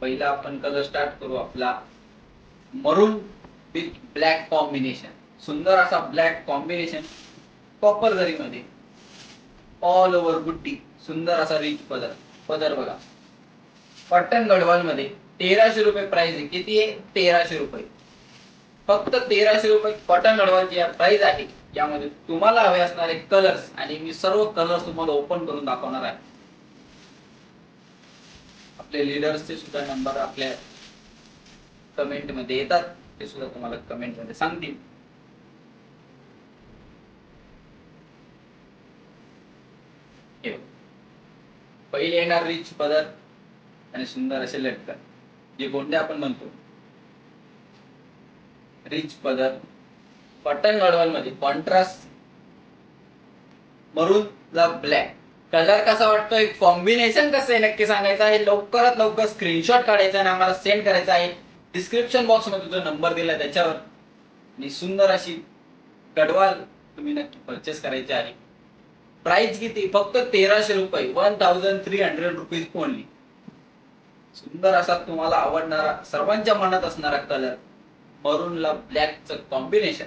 पहिला आपण colour start करू आपला. मरून विथ ब्लॅक कॉम्बिनेशन सुंदर असा ब्लॅक कॉम्बिनेशन कॉपर जरीमध्ये ऑल ओव्हर बुट्टी सुंदर असा रिच पदर पदर बघा. कॉटन गडवाल मध्ये तेराशे रुपये प्राइस आहे. किती आहे? तेराशे रुपये. फक्त तेराशे रुपये कॉटन गडवालची प्राइस आहे. यामध्ये तुम्हाला हवे असणारे कलर्स आणि मी सर्व कलर्स तुम्हाला ओपन करून दाखवणार आहे. आपले लिडर्सचे सुद्धा नंबर आपल्या कमेंटमध्ये येतात. ते सुद्धा तुम्हाला कमेंटमध्ये सांगतील. पहिले येणार रिच पदर आणि सुंदर असे लटकन. जे गोंडे आपण म्हणतो? रिच पदर कॉटन गडवाल मध्ये कॉन्ट्रास्ट मरून ब्लॅक कलर कसा वाटतोय? कॉम्बिनेशन कसं आहे? नक्की सांगायचं आहे. लवकरात लवकर स्क्रीनशॉट काढायचा आणि आम्हाला सेंड करायचा आहे. डिस्क्रिप्शन बॉक्समध्ये नंबर दिला त्याच्यावर. आणि सुंदर अशी गडवाल तुम्ही नक्की परचेस करायची आहे. प्राइस किती? फक्त तेराशे रुपये. One thousand three hundred rupees only सुंदर असा तुम्हाला आवडणारा सर्वांच्या मनात असणारा कलर मरूनला ब्लॅकचं कॉम्बिनेशन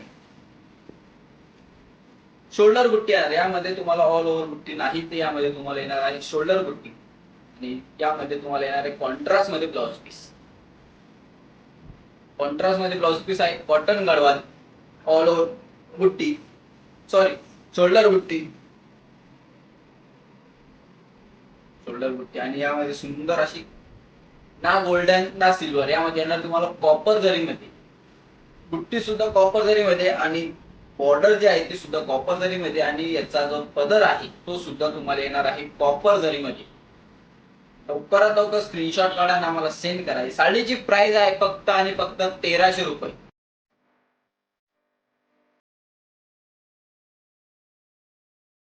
शोल्डर बुट्टी येणार यामध्ये तुम्हाला ऑल ओव्हर बुट्टी नाही ते यामध्ये तुम्हाला येणार आहे शोल्डर बुट्टी. आणि यामध्ये तुम्हाला येणार आहे कॉन्ट्रास्टमध्ये ब्लाउज पीस कॉन्ट्रास्टमध्ये ब्लाउज पीस आहे कॉटन गडवाल ऑल ओव्हर बुट्टी. सॉरी शोल्डर बुट्टी. शोल्डर बुट्टी. आणि यामध्ये सुंदर अशी ना गोल्डन ना सिल्वर यामध्ये येणार तुम्हाला कॉपर जरीमध्ये. बुट्टी सुद्धा कॉपर जरीमध्ये आणि बॉर्डर जे आहे ती सुद्धा कॉपर जरीमध्ये आणि याचा जो पदर आहे तो सुद्धा तुम्हाला येणार आहे कॉपर जरीमध्ये. लवकरात लवकर स्क्रीनशॉट काढा आणि आम्हाला सेंड करा. साडीची प्राइस आहे फक्त आणि फक्त तेराशे रुपये.